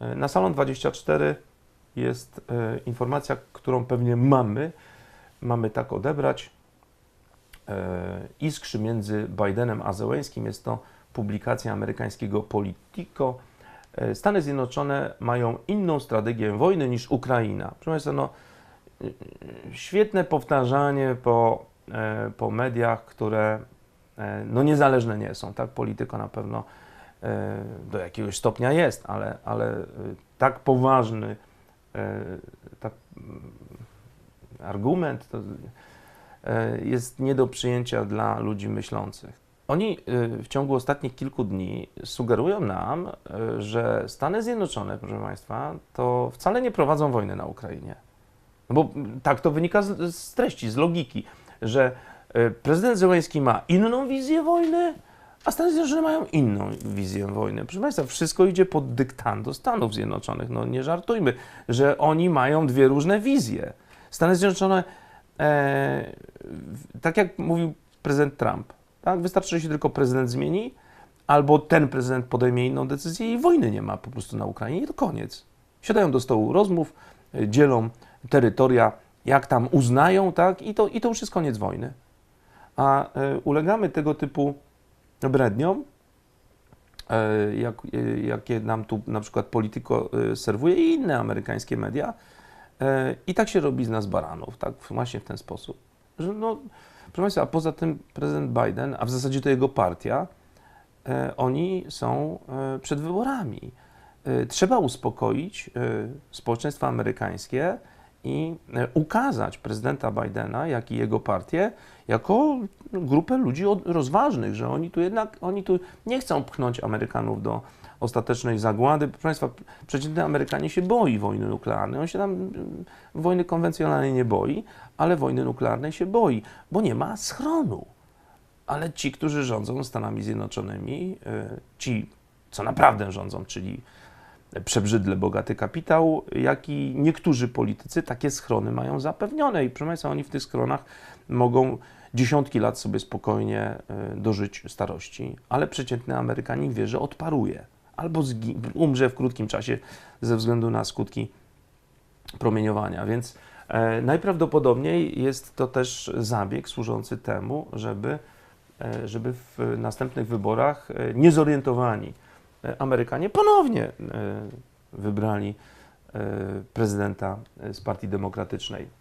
Na Salon 24 jest e, informacja, którą pewnie mamy, mamy tak odebrać. E, Iskrzy między Bidenem a Zełenskim jest to publikacja amerykańskiego Politico. E, Stany Zjednoczone mają inną strategię wojny niż Ukraina. Proszę Państwa, no, świetne powtarzanie po, po mediach, które no, niezależne nie są. Tak, Polityko na pewno do jakiegoś stopnia jest, ale, ale e, tak poważny e, tak, mm, argument e, jest nie do przyjęcia dla ludzi myślących. Oni e, w ciągu ostatnich kilku dni sugerują nam, e, że Stany Zjednoczone, proszę Państwa, to wcale nie prowadzą wojny na Ukrainie. No bo mm, tak to wynika z, z treści, z logiki, że e, prezydent Zełenski ma inną wizję wojny, a Stany Zjednoczone mają inną wizję wojny. Proszę Państwa, wszystko idzie pod dyktando Stanów Zjednoczonych. No nie żartujmy, że oni mają dwie różne wizje. Stany Zjednoczone, e, tak jak mówił prezydent Trump, tak, wystarczy, że się tylko prezydent zmieni, albo ten prezydent podejmie inną decyzję i wojny nie ma po prostu na Ukrainie i to koniec. Siadają do stołu rozmów, e, dzielą terytoria, jak tam uznają, tak, i to, i to już jest koniec wojny. A e, ulegamy tego typu bredniom, e, jak, e, jakie nam tu na przykład Politico e, serwuje i inne amerykańskie media. I tak się robi z nas baranów, tak właśnie w ten sposób. Że no, proszę Państwa, a poza tym prezydent Biden, a w zasadzie to jego partia, oni są przed wyborami. Trzeba uspokoić społeczeństwo amerykańskie i e, ukazać prezydenta Bidena, jak i jego partię, jako grupę ludzi rozważnych, że oni tu jednak, oni tu nie chcą pchnąć Amerykanów do ostatecznej zagłady. Proszę Państwa, przeciętny Amerykanie się boi wojny nuklearnej. On się tam mm, wojny konwencjonalnej nie boi, ale wojny nuklearnej się boi, bo nie ma schronu. Ale ci, którzy rządzą Stanami Zjednoczonymi, y, ci, co naprawdę rządzą, czyli przebrzydle bogaty kapitał, jak i niektórzy politycy takie schrony mają zapewnione. I proszę Państwa, oni w tych schronach mogą dziesiątki lat sobie spokojnie y, dożyć starości, ale przeciętny Amerykanin wie, że odparuje albo umrze w krótkim czasie ze względu na skutki promieniowania. Więc e, najprawdopodobniej jest to też zabieg służący temu, żeby, e, żeby w następnych wyborach e, niezorientowani e, Amerykanie ponownie e, wybrali e, prezydenta e, z Partii Demokratycznej.